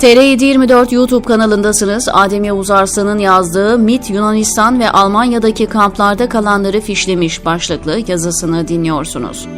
TR724 YouTube kanalındasınız. Adem Yavuz Arslan'ın yazdığı MIT Yunanistan ve Almanya'daki kamplarda kalanları fişlemiş başlıklı yazısını dinliyorsunuz.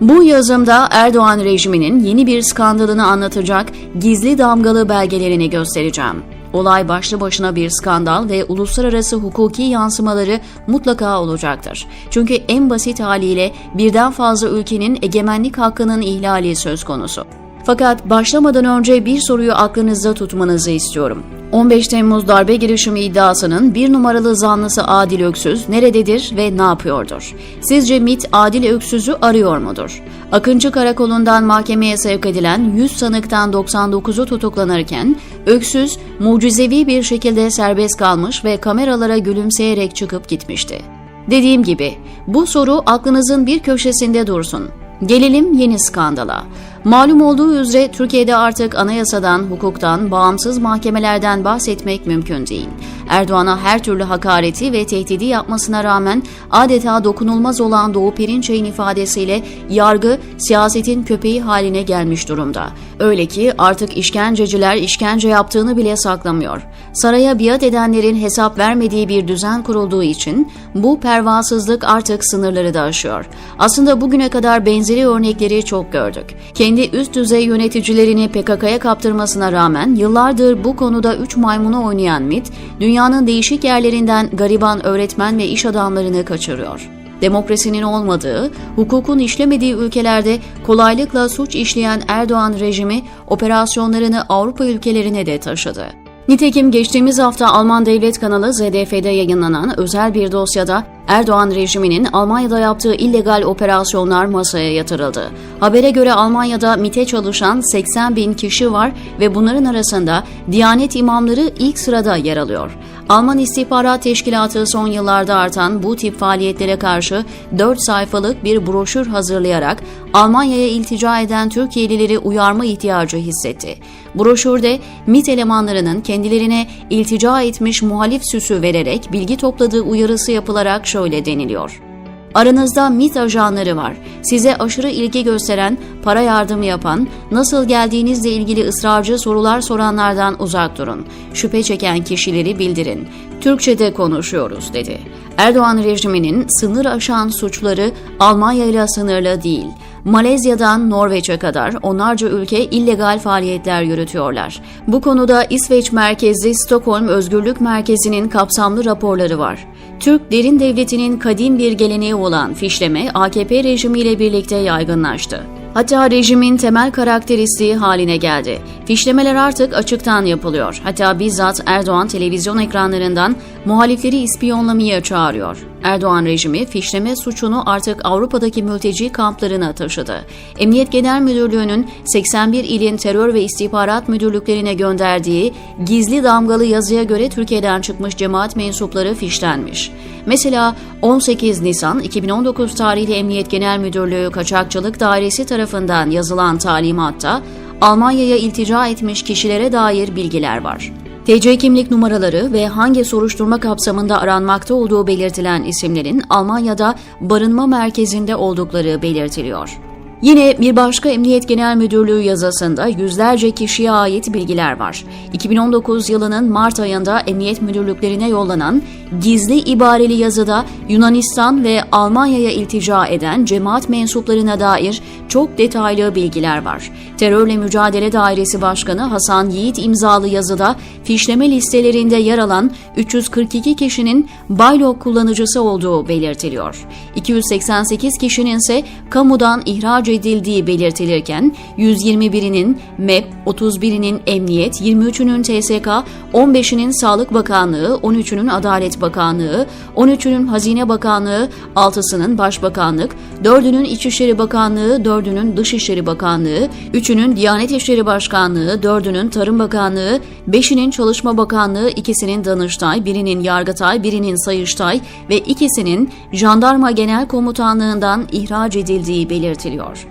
Bu yazımda Erdoğan rejiminin yeni bir skandalını anlatacak gizli damgalı belgelerini göstereceğim. Olay başlı başına bir skandal ve uluslararası hukuki yansımaları mutlaka olacaktır. Çünkü en basit haliyle birden fazla ülkenin egemenlik hakkının ihlali söz konusu. Fakat başlamadan önce bir soruyu aklınızda tutmanızı istiyorum. 15 Temmuz darbe girişimi iddiasının bir numaralı zanlısı Adil Öksüz nerededir ve ne yapıyordur? Sizce MIT Adil Öksüz'ü arıyor mudur? Akıncı Karakolu'ndan mahkemeye sevk edilen 100 sanıktan 99'u tutuklanırken Öksüz mucizevi bir şekilde serbest kalmış ve kameralara gülümseyerek çıkıp gitmişti. Dediğim gibi bu soru aklınızın bir köşesinde dursun. Gelelim yeni skandala. Malum olduğu üzere Türkiye'de artık anayasadan, hukuktan, bağımsız mahkemelerden bahsetmek mümkün değil. Erdoğan'a her türlü hakareti ve tehdidi yapmasına rağmen adeta dokunulmaz olan Doğu Perinçek'in ifadesiyle yargı siyasetin köpeği haline gelmiş durumda. Öyle ki artık işkenceciler işkence yaptığını bile saklamıyor. Saraya biat edenlerin hesap vermediği bir düzen kurulduğu için bu pervasızlık artık sınırları da aşıyor. Aslında bugüne kadar benzeri örnekleri çok gördük. Kendi üst düzey yöneticilerini PKK'ya kaptırmasına rağmen yıllardır bu konuda üç maymunu oynayan MIT, dünyanın değişik yerlerinden gariban öğretmen ve iş adamlarını kaçırıyor. Demokrasinin olmadığı, hukukun işlemediği ülkelerde kolaylıkla suç işleyen Erdoğan rejimi operasyonlarını Avrupa ülkelerine de taşıdı. Nitekim geçtiğimiz hafta Alman devlet kanalı ZDF'de yayınlanan özel bir dosyada Erdoğan rejiminin Almanya'da yaptığı illegal operasyonlar masaya yatırıldı. Habere göre Almanya'da MIT'e çalışan 80 bin kişi var ve bunların arasında Diyanet imamları ilk sırada yer alıyor. Alman İstihbarat Teşkilatı son yıllarda artan bu tip faaliyetlere karşı 4 sayfalık bir broşür hazırlayarak Almanya'ya iltica eden Türkiye'lileri uyarma ihtiyacı hissetti. Broşürde MIT elemanlarının kendilerine iltica etmiş muhalif süsü vererek bilgi topladığı uyarısı yapılarak şöyle deniliyor. Aranızda MIT ajanları var. Size aşırı ilgi gösteren, para yardımı yapan, nasıl geldiğinizle ilgili ısrarcı sorular soranlardan uzak durun. Şüphe çeken kişileri bildirin. Türkçe'de konuşuyoruz dedi. Erdoğan rejiminin sınır aşan suçları Almanya ile sınırlı değil. Malezya'dan Norveç'e kadar onlarca ülke illegal faaliyetler yürütüyorlar. Bu konuda İsveç merkezli Stockholm Özgürlük Merkezi'nin kapsamlı raporları var. Türk derin devletinin kadim bir geleneği olan fişleme AKP rejimiyle birlikte yaygınlaştı. Hatta rejimin temel karakteristiği haline geldi. Fişlemeler artık açıktan yapılıyor. Hatta bizzat Erdoğan televizyon ekranlarından muhalifleri ispiyonlamaya çağırıyor. Erdoğan rejimi fişleme suçunu artık Avrupa'daki mülteci kamplarına taşıdı. Emniyet Genel Müdürlüğü'nün 81 ilin terör ve istihbarat müdürlüklerine gönderdiği gizli damgalı yazıya göre Türkiye'den çıkmış cemaat mensupları fişlenmiş. Mesela 18 Nisan 2019 tarihli Emniyet Genel Müdürlüğü Kaçakçılık Dairesi tarafından yazılan talimatta Almanya'ya iltica etmiş kişilere dair bilgiler var. TC kimlik numaraları ve hangi soruşturma kapsamında aranmakta olduğu belirtilen isimlerin Almanya'da barınma merkezinde oldukları belirtiliyor. Yine bir başka Emniyet Genel Müdürlüğü yazısında yüzlerce kişiye ait bilgiler var. 2019 yılının Mart ayında emniyet müdürlüklerine yollanan gizli ibareli yazıda Yunanistan ve Almanya'ya iltica eden cemaat mensuplarına dair çok detaylı bilgiler var. Terörle Mücadele Dairesi Başkanı Hasan Yiğit imzalı yazıda fişleme listelerinde yer alan 342 kişinin Baylok kullanıcısı olduğu belirtiliyor. 288 kişinin ise kamudan ihraç edildiği belirtilirken 121'inin MEP, 31'inin Emniyet, 23'ünün TSK, 15'inin Sağlık Bakanlığı, 13'ünün Adalet Bakanlığı, 13'ünün Hazine Bakanlığı, 6'sının Başbakanlık, 4'ünün İçişleri Bakanlığı, 4'ünün Dışişleri Bakanlığı, 3'ünün Diyanet İşleri Başkanlığı, 4'ünün Tarım Bakanlığı, 5'inin Çalışma Bakanlığı, 2'sinin Danıştay, birinin Yargıtay, birinin Sayıştay ve ikisinin Jandarma Genel Komutanlığından ihraç edildiği belirtiliyor.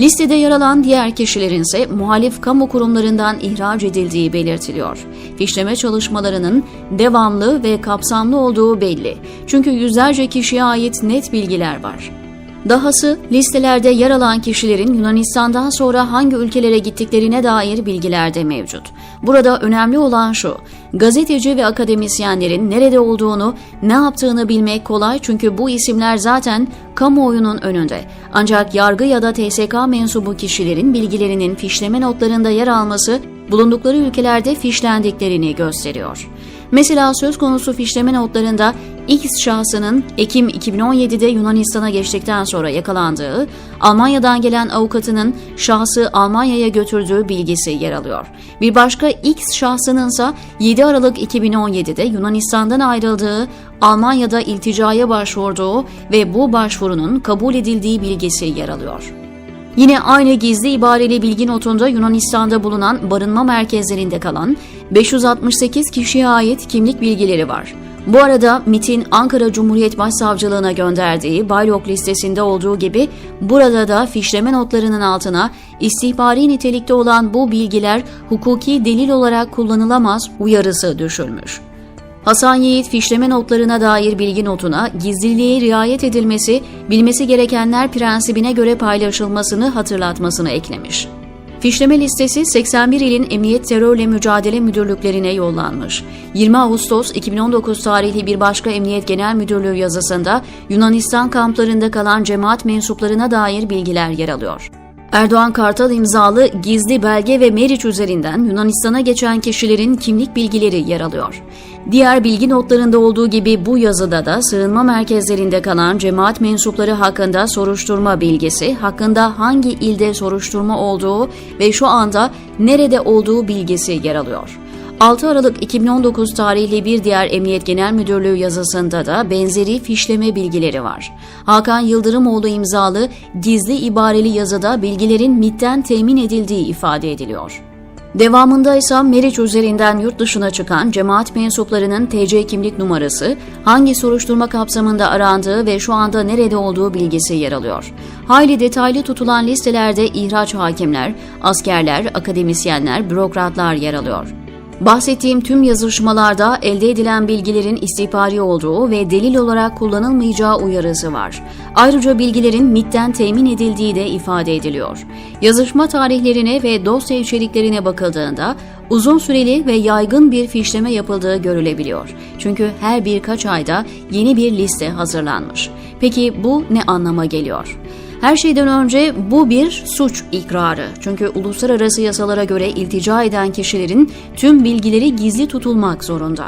Listede yer alan diğer kişilerin ise muhalif kamu kurumlarından ihraç edildiği belirtiliyor. Fişleme çalışmalarının devamlı ve kapsamlı olduğu belli. Çünkü yüzlerce kişiye ait net bilgiler var. Dahası listelerde yer alan kişilerin Yunanistan'dan sonra hangi ülkelere gittiklerine dair bilgiler de mevcut. Burada önemli olan şu, gazeteci ve akademisyenlerin nerede olduğunu, ne yaptığını bilmek kolay çünkü bu isimler zaten kamuoyunun önünde. Ancak yargı ya da TSK mensubu kişilerin bilgilerinin fişleme notlarında yer alması bulundukları ülkelerde fişlendiklerini gösteriyor. Mesela söz konusu fişleme notlarında X şahsının Ekim 2017'de Yunanistan'a geçtikten sonra yakalandığı, Almanya'dan gelen avukatının şahsı Almanya'ya götürdüğü bilgisi yer alıyor. Bir başka X şahsınınsa 7 Aralık 2017'de Yunanistan'dan ayrıldığı, Almanya'da ilticaya başvurduğu ve bu başvurunun kabul edildiği bilgisi yer alıyor. Yine aynı gizli ibareli bilgi notunda Yunanistan'da bulunan barınma merkezlerinde kalan 568 kişiye ait kimlik bilgileri var. Bu arada MIT'in Ankara Cumhuriyet Başsavcılığına gönderdiği Baylok listesinde olduğu gibi burada da fişleme notlarının altına istihbari nitelikte olan bu bilgiler hukuki delil olarak kullanılamaz uyarısı düşülmüş. Hasan Yiğit fişleme notlarına dair bilgi notuna gizliliğe riayet edilmesi, bilmesi gerekenler prensibine göre paylaşılmasını hatırlatmasını eklemiş. Fişleme listesi 81 ilin Emniyet Terörle Mücadele Müdürlüklerine yollanmış. 20 Ağustos 2019 tarihli bir başka Emniyet Genel Müdürlüğü yazısında Yunanistan kamplarında kalan cemaat mensuplarına dair bilgiler yer alıyor. Erdoğan Kartal imzalı gizli belge ve Meriç üzerinden Yunanistan'a geçen kişilerin kimlik bilgileri yer alıyor. Diğer bilgi notlarında olduğu gibi bu yazıda da sığınma merkezlerinde kalan cemaat mensupları hakkında soruşturma bilgisi, hakkında hangi ilde soruşturma olduğu ve şu anda nerede olduğu bilgisi yer alıyor. 6 Aralık 2019 tarihli bir diğer Emniyet Genel Müdürlüğü yazısında da benzeri fişleme bilgileri var. Hakan Yıldırımoğlu imzalı gizli ibareli yazıda bilgilerin MİT'ten temin edildiği ifade ediliyor. Devamında ise Meriç üzerinden yurt dışına çıkan cemaat mensuplarının TC kimlik numarası, hangi soruşturma kapsamında arandığı ve şu anda nerede olduğu bilgisi yer alıyor. Hayli detaylı tutulan listelerde ihraç hakimler, askerler, akademisyenler, bürokratlar yer alıyor. Bahsettiğim tüm yazışmalarda elde edilen bilgilerin istihbari olduğu ve delil olarak kullanılmayacağı uyarısı var. Ayrıca bilgilerin MIT'ten temin edildiği de ifade ediliyor. Yazışma tarihlerine ve dosya içeriklerine bakıldığında uzun süreli ve yaygın bir fişleme yapıldığı görülebiliyor. Çünkü her birkaç ayda yeni bir liste hazırlanmış. Peki bu ne anlama geliyor? Her şeyden önce bu bir suç ikrarı. Çünkü uluslararası yasalara göre iltica eden kişilerin tüm bilgileri gizli tutulmak zorunda.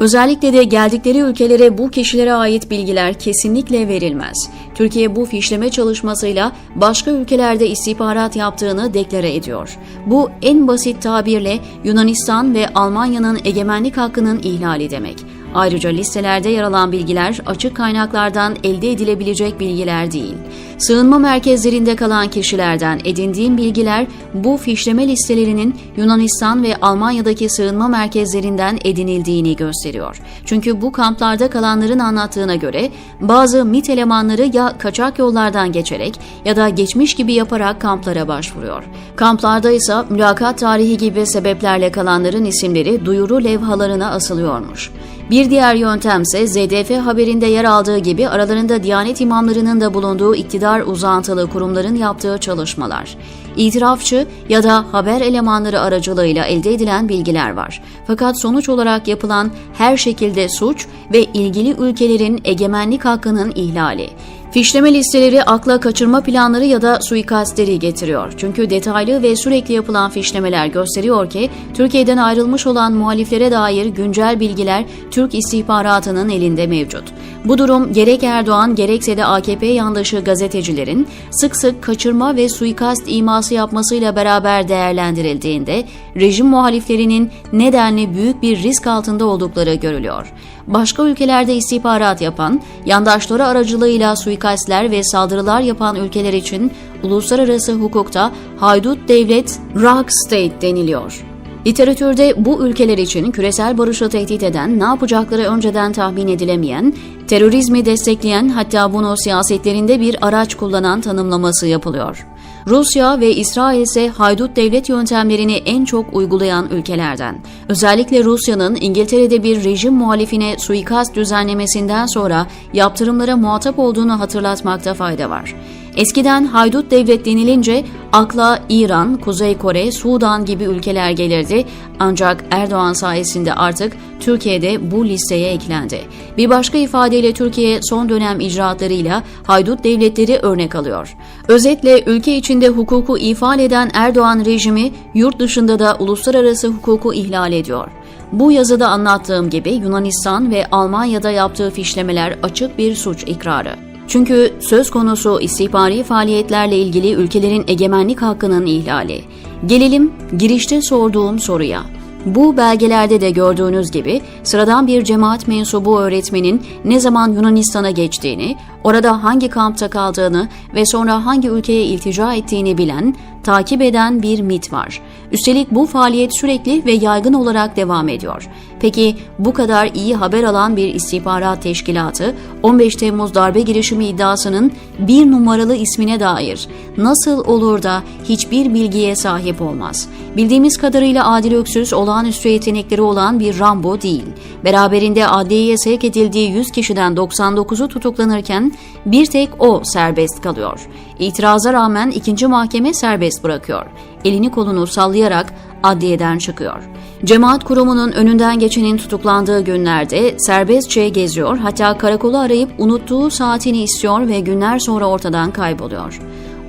Özellikle de geldikleri ülkelere bu kişilere ait bilgiler kesinlikle verilmez. Türkiye bu fişleme çalışmasıyla başka ülkelerde istihbarat yaptığını deklare ediyor. Bu en basit tabirle Yunanistan ve Almanya'nın egemenlik hakkının ihlali demek. Ayrıca listelerde yer alan bilgiler açık kaynaklardan elde edilebilecek bilgiler değil. Sığınma merkezlerinde kalan kişilerden edindiğim bilgiler bu fişleme listelerinin Yunanistan ve Almanya'daki sığınma merkezlerinden edinildiğini gösteriyor. Çünkü bu kamplarda kalanların anlattığına göre bazı MIT elemanları ya kaçak yollardan geçerek ya da geçmiş gibi yaparak kamplara başvuruyor. Kamplarda ise mülakat tarihi gibi sebeplerle kalanların isimleri duyuru levhalarına asılıyormuş. Bir diğer yöntemse ZDF haberinde yer aldığı gibi aralarında Diyanet imamlarının da bulunduğu iktidar uzantılı kurumların yaptığı çalışmalar. İtirafçı ya da haber elemanları aracılığıyla elde edilen bilgiler var. Fakat sonuç olarak yapılan her şekilde suç ve ilgili ülkelerin egemenlik hakkının ihlali. Fişleme listeleri akla kaçırma planları ya da suikastleri getiriyor. Çünkü detaylı ve sürekli yapılan fişlemeler gösteriyor ki Türkiye'den ayrılmış olan muhaliflere dair güncel bilgiler Türk istihbaratının elinde mevcut. Bu durum gerek Erdoğan gerekse de AKP yandaşı gazetecilerin sık sık kaçırma ve suikast iması yapmasıyla beraber değerlendirildiğinde rejim muhaliflerinin nedenli büyük bir risk altında oldukları görülüyor. Başka ülkelerde istihbarat yapan, yandaşları aracılığıyla suikastler ve saldırılar yapan ülkeler için uluslararası hukukta haydut devlet, rock state deniliyor. Literatürde bu ülkeler için küresel barışı tehdit eden, ne yapacakları önceden tahmin edilemeyen, terörizmi destekleyen hatta bunu siyasetlerinde bir araç kullanan tanımlaması yapılıyor. Rusya ve İsrail ise haydut devlet yöntemlerini en çok uygulayan ülkelerden. Özellikle Rusya'nın İngiltere'de bir rejim muhalifine suikast düzenlemesinden sonra yaptırımlara muhatap olduğunu hatırlatmakta fayda var. Eskiden haydut devlet denilince akla İran, Kuzey Kore, Sudan gibi ülkeler gelirdi ancak Erdoğan sayesinde artık Türkiye'de bu listeye eklendi. Bir başka ifadeyle Türkiye son dönem icraatlarıyla haydut devletleri örnek alıyor. Özetle ülke içinde hukuku ifade eden Erdoğan rejimi yurt dışında da uluslararası hukuku ihlal ediyor. Bu yazıda anlattığım gibi Yunanistan ve Almanya'da yaptığı fişlemeler açık bir suç ikrarı. Çünkü söz konusu istihbari faaliyetlerle ilgili ülkelerin egemenlik hakkının ihlali. Gelelim girişte sorduğum soruya. Bu belgelerde de gördüğünüz gibi sıradan bir cemaat mensubu öğretmenin ne zaman Yunanistan'a geçtiğini, orada hangi kampta kaldığını ve sonra hangi ülkeye iltica ettiğini bilen, takip eden bir MIT var. Üstelik bu faaliyet sürekli ve yaygın olarak devam ediyor. Peki bu kadar iyi haber alan bir istihbarat teşkilatı 15 Temmuz darbe girişimi iddiasının bir numaralı ismine dair nasıl olur da hiçbir bilgiye sahip olmaz? Bildiğimiz kadarıyla Adil Öksüz olağanüstü yetenekleri olan bir Rambo değil. Beraberinde adliyeye sevk edildiği 100 kişiden 99'u tutuklanırken bir tek o serbest kalıyor. İtiraza rağmen ikinci mahkeme serbest bırakıyor. Elini kolunu sallayarak adliyeden çıkıyor. Cemaat kurumunun önünden geçenin tutuklandığı günlerde serbestçe geziyor hatta karakolu arayıp unuttuğu saatini istiyor ve günler sonra ortadan kayboluyor.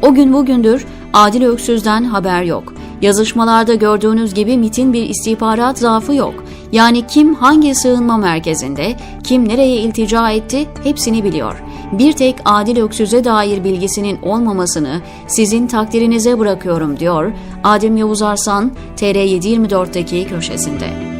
O gün bugündür Adil Öksüz'den haber yok. Yazışmalarda gördüğünüz gibi MIT'in bir istihbarat zaafı yok. Yani kim hangi sığınma merkezinde, kim nereye iltica etti hepsini biliyor. Bir tek Adil Öksüz'e dair bilgisinin olmamasını sizin takdirinize bırakıyorum diyor Adem Yavuz Arslan TR724'deki köşesinde.